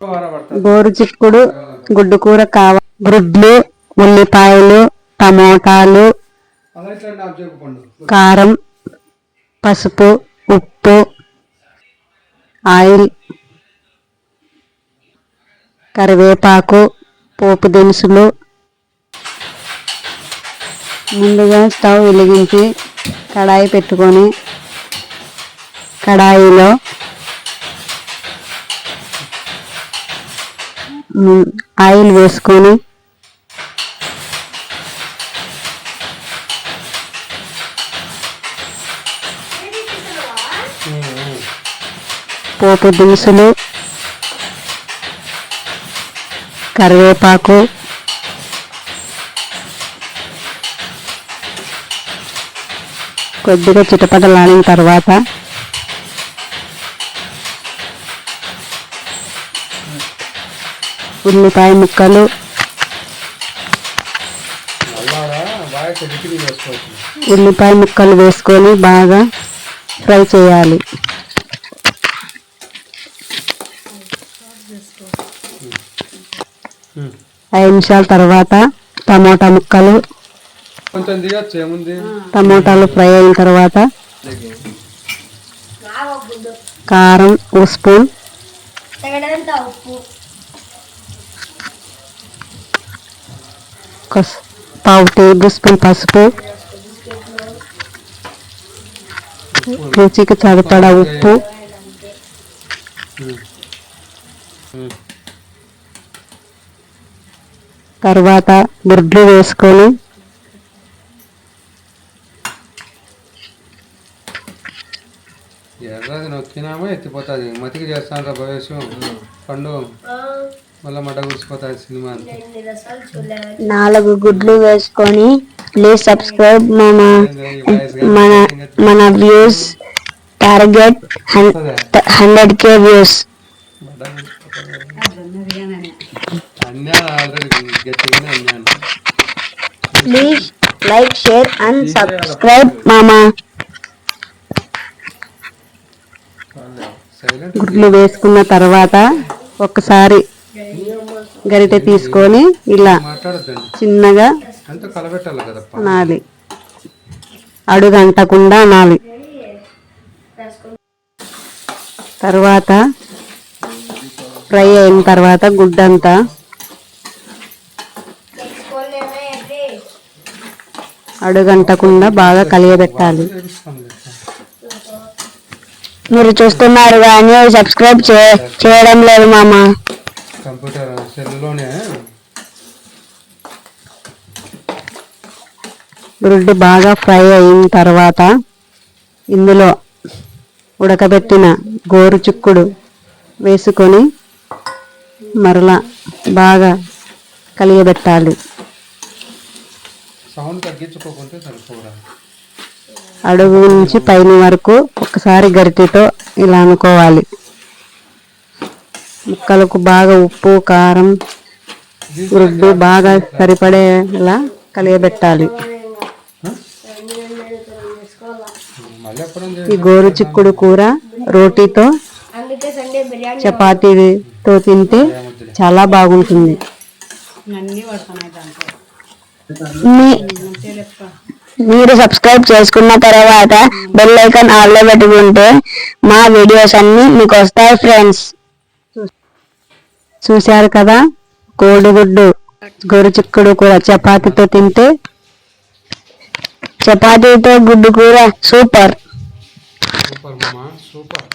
గోరు చిక్కుడు గుడ్డు కూర కావ గుడ్లు ఉల్లిపాయలు టమోటాలు కారం పసుపు ఉప్పు ఆయిల్ కరివేపాకు పోపు దినుసులు ముందుగా స్టవ్ వెలిగించి కడాయి పెట్టుకొని కడాయిలో ఆయిల్ వేసుకొని పోపు దినుసులు కరివేపాకు కొద్దిగా చిటపటలాడిన తర్వాత ఉల్లిపాయ ముక్కలు. ఉల్లిపాయ ముక్కలు వేసుకొని బాగా ఫ్రై చేయాలి. ఐదు నిమిషాల తర్వాత టమోటా ముక్కలు. టమోటాలు ఫ్రై అయిన తర్వాత కారం స్పూన్ తగినంత ఉప్పు ఒక పావు టేబుల్ స్పూన్ పసుపు రుచికి సరిపడా ఉప్పు తర్వాత గుడ్లు వేసుకొని ఎర్రది నొక్కినామా ఎత్తిపోతుంది మతికి చేస్తాను భవేశం పండు నాలుగు గుడ్లు వేసుకొని ప్లీజ్ సబ్స్క్రైబ్ మన మన మన views target hundred K views. Please like share and subscribe మామా. గుడ్లు వేసుకున్న తర్వాత ఒక్కసారి గరిటె తీసుకొని ఇలా చిన్నగా అంతా కలబెట్టాలి కదా అనాలి అడుగంటకుండా అనాలి తర్వాత ఫ్రై అయిన తర్వాత గుడ్డంతా అడుగంటకుండా బాగా కలియబెట్టాలి. మీరు చూస్తున్నారు కానీ సబ్స్క్రైబ్ చే చేయడం లేదు మామ. కంప్యూటర్ సెల్లోనే గుడ్డు బాగా ఫ్రై అయిన తర్వాత ఇందులో ఉడకబెట్టిన గోరు చిక్కుడు వేసుకొని మరలా బాగా కలియబెట్టాలి. సౌండ్ తగ్గించుకోకుంటే సరిపోరా? అడుగు నుంచి పైన వరకు ఒకసారి గరిటెతో ఇలా అనుకోవాలి. ముక్కలకు బాగా ఉప్పు కారం గుడ్డు బాగా సరిపడేలా కలియబెట్టాలి. ఈ గోరు చిక్కుడు కూర రోటీతో చపాతీతో తింటే చాలా బాగుంటుంది. మీ- మీరు సబ్స్క్రైబ్ చేసుకున్న తర్వాత బెల్ ఐకాన్ ఆన్లో పెట్టుకుంటే మా వీడియోస్ అన్ని మీకు వస్తాయి ఫ్రెండ్స్. చూశారు కదా? కోడిగుడ్డు గోరు చిక్కుడు కూర చపాతీతో తింటే చపాతీతో గుడ్డు కూర సూపర్. Super super.